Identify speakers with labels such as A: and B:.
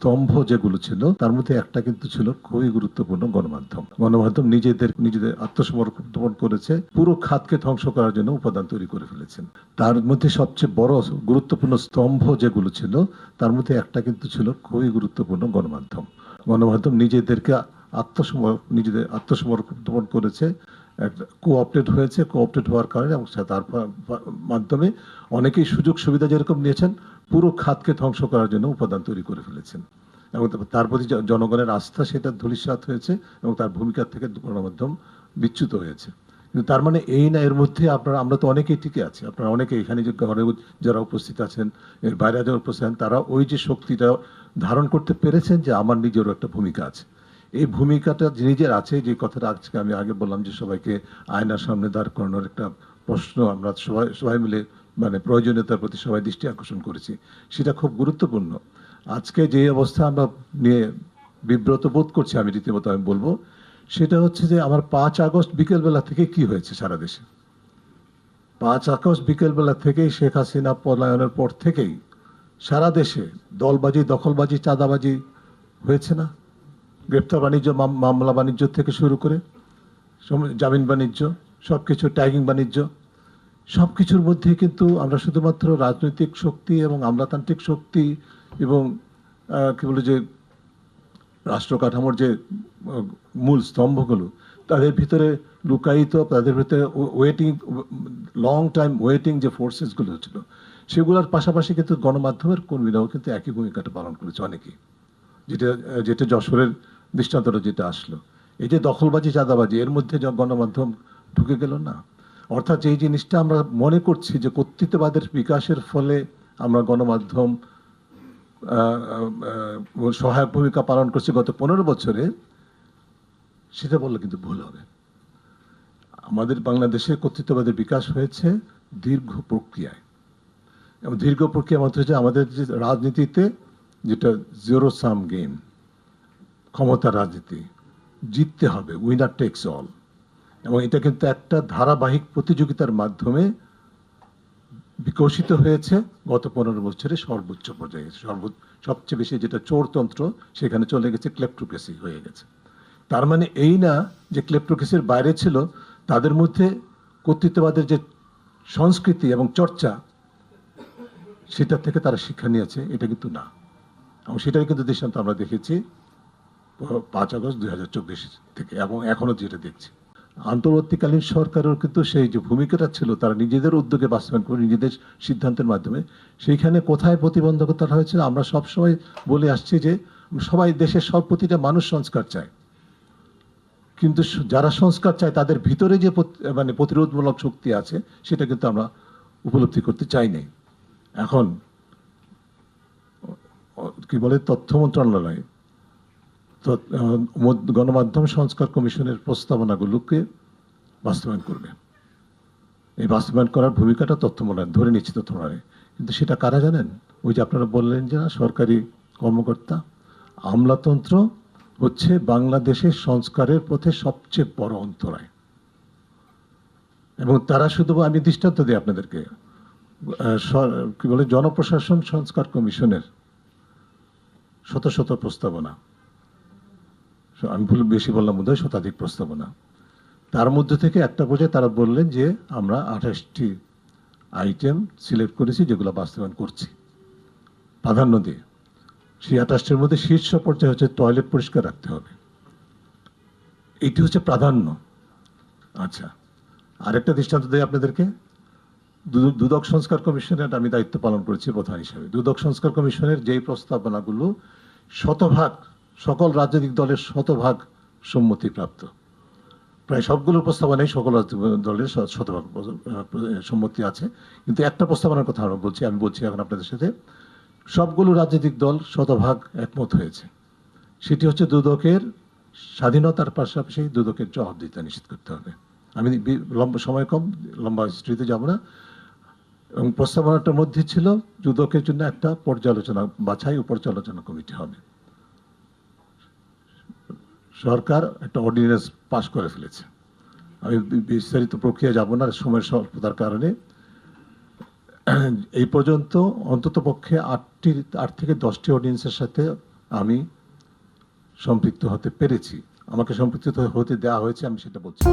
A: স্তম্ভ যেগুলো ছিল, তার মধ্যে একটা কিন্তু ছিল খুবই গুরুত্বপূর্ণ গণমাধ্যম। গণমাধ্যম নিজেদের নিজেদের আত্মসমর্পণ করেছে, পুরো খাতকে ধ্বংস করার জন্য উপাদান তৈরি করে ফেলেছেন। তার মধ্যে সবচেয়ে বড় গুরুত্বপূর্ণ স্তম্ভ যেগুলো ছিল, তার মধ্যে একটা কিন্তু ছিল খুবই গুরুত্বপূর্ণ গণমাধ্যম। গণমাধ্যম নিজেদেরকে আত্মসমর, নিজেদের আত্মসমর্পণ করেছে একটা কোঅপারেট হয়েছে কোঅপারেট হওয়ার কারণে এবং তার মাধ্যমে অনেকেই সুযোগ সুবিধা যেরকম নিয়েছেন পুরো খাতকে ধ্বংস করার জন্য উপাদান তৈরি করে ফেলেছেন। এবং তার প্রতি জনগণের আস্থা সেটা ধূলিসাৎ হয়েছে এবং তার ভূমিকা থেকে গণমাধ্যম বিচ্যুত হয়েছে। কিন্তু তার মানে এই না, এর মধ্যে আপনারা, আমরা তো অনেকেই টিকে আছি। আপনারা অনেকে এখানে যে ঘরে যারা উপস্থিত আছেন, এর বাইরে যারা উপস্থিত আছেন, তারা ওই যে শক্তিটা ধারণ করতে পেরেছেন যে আমার নিজেরও একটা ভূমিকা আছে। এই ভূমিকাটা নিজের আছে, যে কথাটা আজকে আমি আগে বললাম যে সবাইকে আয়নার সামনে দাঁড় করানোর একটা প্রশ্ন আমরা সবাই সবাই মিলে মানে প্রয়োজনীয়তার প্রতি সবাই দৃষ্টি আকর্ষণ করেছি। সেটা খুব গুরুত্বপূর্ণ। আজকে যে অবস্থা আমরা নিয়ে বিব্রত বোধ করছি, আমি রীতিমতো আমি বলব, সেটা হচ্ছে যে আমার পাঁচ আগস্ট বিকেলবেলা থেকে কি হয়েছে সারা দেশে? পাঁচ আগস্ট বিকেলবেলা থেকেই শেখ হাসিনা পলায়নের পর থেকেই সারা দেশে দলবাজি, দখলবাজি, চাঁদাবাজি হয়েছে না? গ্রেপ্তার বাণিজ্য মামলা বাণিজ্য থেকে শুরু করে জামিন বাণিজ্য সব কিছু ট্যাগিং বাণিজ্য সব কিছুর মধ্যে কিন্তু আমরা শুধুমাত্র রাজনৈতিক শক্তি এবং আমলাতান্ত্রিক শক্তি এবং কী বলে যে রাষ্ট্র কাঠামোর যে মূল স্তম্ভগুলো, তাদের ভিতরে লুকায়িত, তাদের ভিতরে ওয়েটিং লং টাইম ওয়েটিং যে ফোর্সেসগুলো ছিল, সেগুলোর পাশাপাশি কিন্তু গণমাধ্যমের কর্মীরাও কিন্তু একই ভূমিকাটা পালন করেছে অনেকেই। যেটা যেটা যশোরের দৃষ্টান্তটা যেটা আসলো। এই যে দখলবাজি, চাঁদাবাজি, এর মধ্যে গণমাধ্যম ঢুকে গেল না? অর্থাৎ এই জিনিসটা আমরা মনে করছি যে কর্তৃত্ববাদের বিকাশের ফলে আমরা গণমাধ্যম সহায়ক ভূমিকা পালন করছি গত পনেরো বছরে, সেটা বললে কিন্তু ভুল হবে। আমাদের বাংলাদেশে কর্তৃত্ববাদের বিকাশ হয়েছে দীর্ঘ প্রক্রিয়ায়। এবং দীর্ঘ প্রক্রিয়া মধ্যে হচ্ছে আমাদের যে রাজনীতিতে যেটা জিরো সাম গেম ক্ষমতা রাজনীতি, জিততে হবে উইনার টেক্স অল এবং এটা কিন্তু একটা ধারাবাহিক প্রতিযোগিতার মাধ্যমে বিকশিত হয়েছে গত পনেরো বছরে সর্বোচ্চ পর্যায়ে। সর্ব সবচেয়ে বেশি যেটা চোরতন্ত্র, সেখানে চলে গেছে ক্লেপ্টোক্রেসি হয়ে গেছে। তার মানে এই না যে ক্লেপ্টোক্রেসির বাইরে ছিল, তাদের মধ্যে কর্তৃত্ববাদের যে সংস্কৃতি এবং চর্চা সেটা থেকে তারা শিক্ষা নিয়েছে, এটা কিন্তু না। এবং সেটাই কিন্তু দৃষ্টান্ত আমরা দেখেছি পাঁচ আগস্ট দুই হাজার চব্বিশ থেকে, এবং এখনও যেটা দেখছি। আন্তর্বর্তীকালীন সরকারের কিন্তু সেই যে ভূমিকাটা ছিল, তারা নিজেদের উদ্যোগে বাস্তবায়ন করে, নিজেদের সিদ্ধান্তের মাধ্যমে, সেইখানে কোথায় প্রতিবন্ধকতা হয়েছে আমরা সবসময় বলে আসছি যে সবাই দেশের সব প্রতিটা মানুষ সংস্কার চায়। কিন্তু যারা সংস্কার চায়, তাদের ভিতরে যে মানে প্রতিরোধমূলক শক্তি আছে, সেটা কিন্তু আমরা উপলব্ধি করতে চাই নাই। এখন কি বলে, তথ্য মন্ত্রণালয় মদ- গণমাধ্যম সংস্কার কমিশনের প্রস্তাবনাগুলোকে বাস্তবায়ন করবে। এই বাস্তবায়ন করার ভূমিকাটা তথ্য মন্ত্রণালয় ধরে নিচ্ছে তথ্য মন্ত্রণালয় কিন্তু সেটা কারা জানেন? ওই যে আপনারা বললেন যে সরকারি কর্মকর্তা। আমলাতন্ত্র হচ্ছে বাংলাদেশের সংস্কারের পথে সবচেয়ে বড় অন্তরায়। এবং তারা শুধু, আমি দৃষ্টান্ত দিই আপনাদেরকে কি বলে, জনপ্রশাসন সংস্কার কমিশনের শত শত প্রস্তাবনা। আমি ভুল বেশি বললাম বোধহয় শতাধিক প্রস্তাবনা। তার মধ্যে থেকে একটা পর্যায়ে তারা বললেন যে, আমরা আঠাশটি আইটেম সিলেক্ট করেছি যেগুলো বাস্তবায়ন করছি। প্রাধান্য দিয়ে। সেই আঠাশটির মধ্যে শীর্ষ পর্যায়ে হচ্ছে টয়লেট পরিষ্কার রাখতে হবে। এটি হচ্ছে প্রাধান্য। আচ্ছা আরেকটা দৃষ্টান্ত দেয় আপনাদেরকে। দুদক সংস্কার কমিশনের আমি দায়িত্ব পালন করেছি প্রধান হিসাবে। দুদক সংস্কার কমিশনের যেই প্রস্তাবনাগুলো শতভাগ সকল রাজনৈতিক দলের শতভাগ সম্মতিপ্রাপ্ত প্রায় সবগুলো প্রস্তাবনাই সকল দলের শতভাগ সম্মতি আছে। কিন্তু একটা প্রস্তাবনার কথা আমরা বলছি, আমি বলছি এখন আপনাদের সাথে। সবগুলো রাজনৈতিক দল শতভাগ একমত হয়েছে। সেটি হচ্ছে দুদকের স্বাধীনতার পাশাপাশি দুদকের জবাবদিহিতা নিশ্চিত করতে হবে। আমি লম্বা, সময় কম, লম্বা হিস্ট্রিতে যাব না। এবং প্রস্তাবনাটার মধ্যে ছিল দুদকের জন্য একটা পর্যালোচনা, বাছাই ও পর্যালোচনা কমিটি হবে। সরকার একটা অর্ডিন্যান্স পাশ করে ফেলেছে। আমি বিস্তারিত প্রক্রিয়া যাব না, সময়ের স্বল্পতার কারণে। এই পর্যন্ত অন্তত পক্ষে আটটি, আট থেকে দশটি অর্ডিনেন্সের সাথে আমি সম্পৃক্ত হতে পেরেছি। আমাকে সম্পৃক্ত হতে দেওয়া হয়েছে, আমি সেটা বলছি।